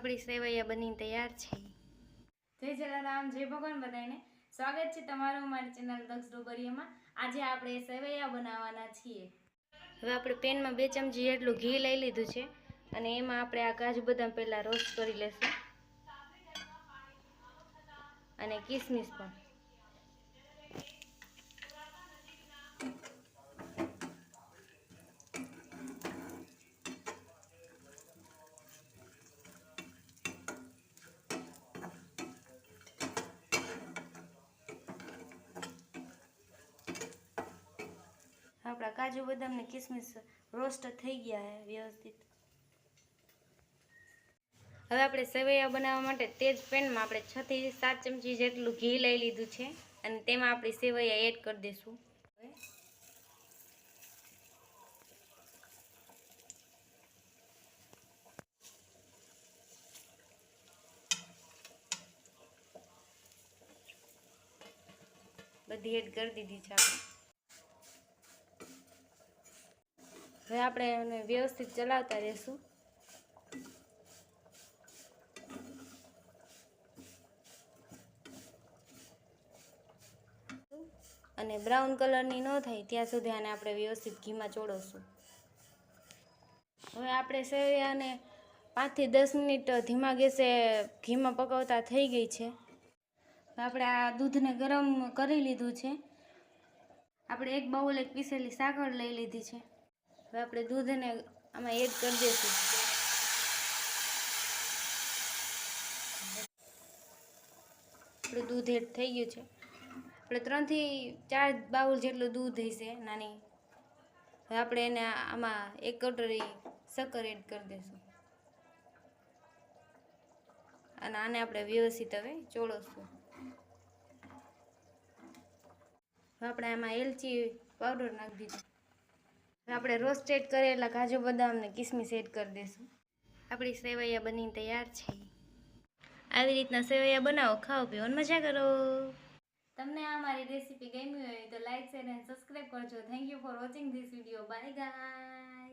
આપણી સેવૈયા બની તૈયાર છે. જય જલારામ જય ભગવાન બધાને સ્વાગત છે તમારું મારી ચેનલ દક્ષ ડોબરિયામાં. આજે આપણે સેવૈયા બનાવવાના છીએ. હવે આપણે પેનમાં બે ચમચી જેટલું ઘી લઈ લીધું છે અને એમાં આપણે આ કાજુ બદામ પહેલાં રોસ્ટ કરી લેશું. અને કિસમિસ પણ. આપણા કાજુ બદામ ને કિસમિસ રોસ્ટ થઈ ગયા છે વ્યવસ્થિત. હવે આપણે સેવૈયા બનાવવા માટે તે જ પેનમાં આપણે છ થી સાત ચમચી જેટલું ઘી લઈ લીધું છે અને તેમાં આપણી સેવૈયા એડ કરી દઈશું. બધી એડ કરી દીધી છે આપણે. હવે આપણે એને વ્યવસ્થિત ચલાવતા રહેશું. અને બ્રાઉન કલરની ન થાય ત્યાં સુધી આને આપણે વ્યવસ્થિત ઘીમાં ચોળવશું. હવે આપણે સેવૈયાને પાંચથી દસ મિનિટ ધીમા ગેસે ઘીમાં પકવતા થઈ ગઈ છે. આપણે આ દૂધને ગરમ કરી લીધું છે. આપણે એક બાઉલ એક પીસેલી સાકર લઈ લીધી છે. હવે આપણે દૂધને આમાં એડ કરી દઈશું આપણે દૂધ એડ થઈ ગયું છે. આપણે ત્રણથી ચાર બાઉલ જેટલું દૂધ હશે નાની. હવે આપણે એને આમાં એક કટોરી શક્કર એડ કરી દઈશું અને આને આપણે વ્યવસ્થિત હવે ચોળવશું હવે આપણે આમાં એલચી પાવડર નાખી દીધું. હવે આપણે રોસ્ટેડ કરેલા કાજુ બદામ ને કિસમિસ એડ કરી દઈશું આપણી સેવૈયા બનીને તૈયાર છે. આવી રીતના સેવૈયા બનાવો, ખાઓ, પીઓ મજા કરો. તમને આ મારી રેસીપી ગમી હોય તો લાઈક, શેર એન્ડ સબસ્ક્રાઈબ કરજો. Thank you for watching this video bye guy